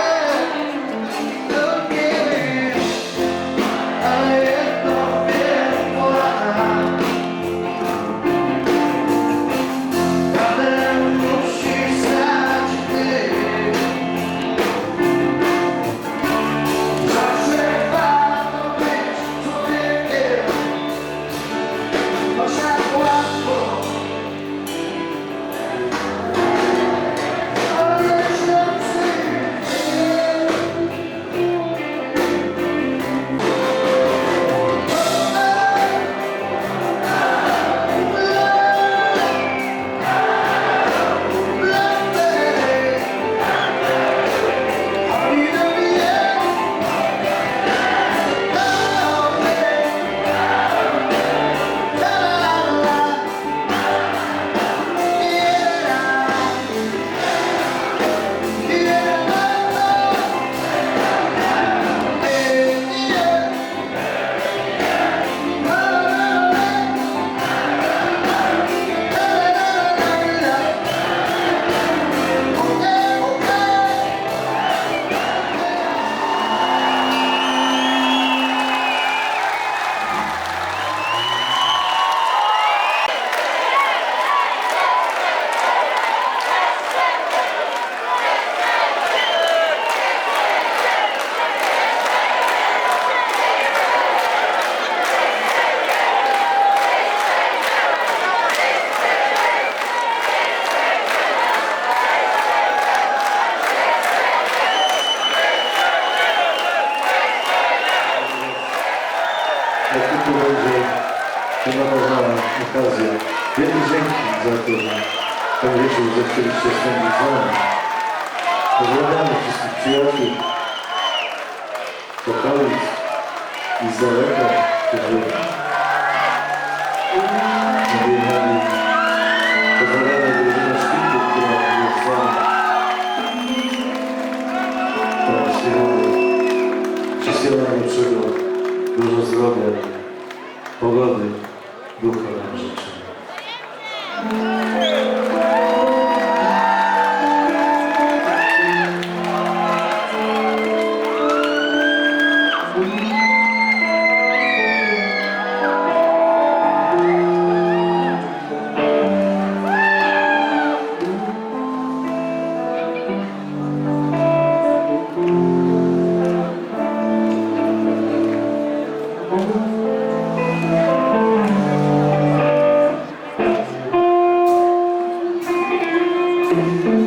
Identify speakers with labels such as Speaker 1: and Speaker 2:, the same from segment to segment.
Speaker 1: Yeah. Doskonała okazja. Wielkie dzięki za to, że ten wieczór zechcieliście spędzić z nami. Pozdrawiamy wszystkich przyjaciół, okolic i z daleka, którzy wyjechali. Pozdrawiamy drużynę Szpiku, która jest z nami. Teraz śpiewy. Wszystkiego najlepszego, dużo zdrowia,
Speaker 2: 我感觉有可
Speaker 3: 能。Życzę. Mało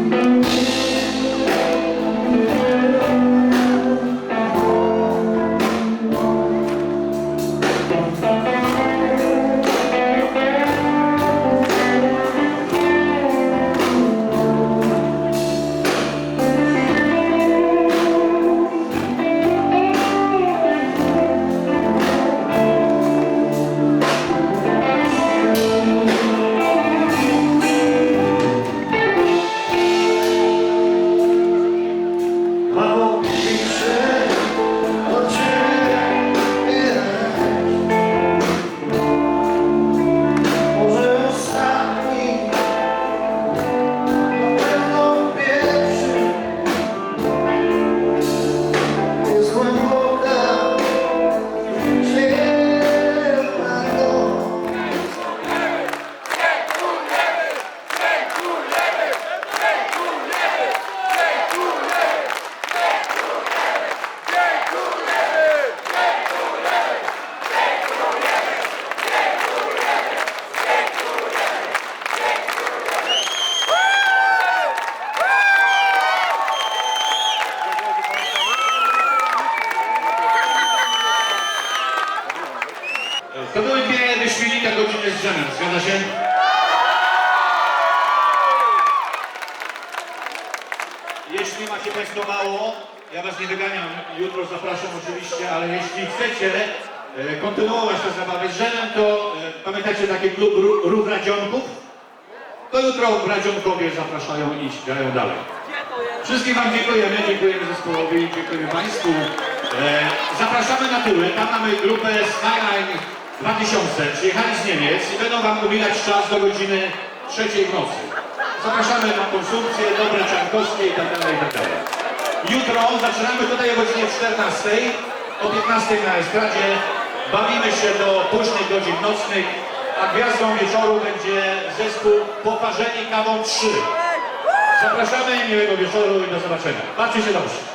Speaker 3: wyśmienite godziny z dżemem, zgadza się? Jeśli macie Państwo mało, ja Was nie wyganiam, jutro zapraszam oczywiście, ale jeśli chcecie e, kontynuować tę zabawę z dżemem, to e, pamiętacie taki klub Ru- Rów Radzionków? To jutro Radzionkowie zapraszają i grają dalej. Wszystkim Wam dziękujemy, dziękujemy zespołowi, dziękujemy Państwu. E, zapraszamy na tyły, tam mamy grupę Skyline 2000, przyjechali z Niemiec i będą Wam umilać czas do godziny trzeciej w nocy. Zapraszamy na konsumpcję, dobre czarnkowskie i tak dalej, i tak. Jutro zaczynamy tutaj o godzinie 14, o 15 na estradzie. Bawimy się do późnych godzin nocnych, a gwiazdą wieczoru będzie zespół Poparzeni Kawą 3. Zapraszamy, miłego wieczoru i do zobaczenia. Bawcie się dobrze.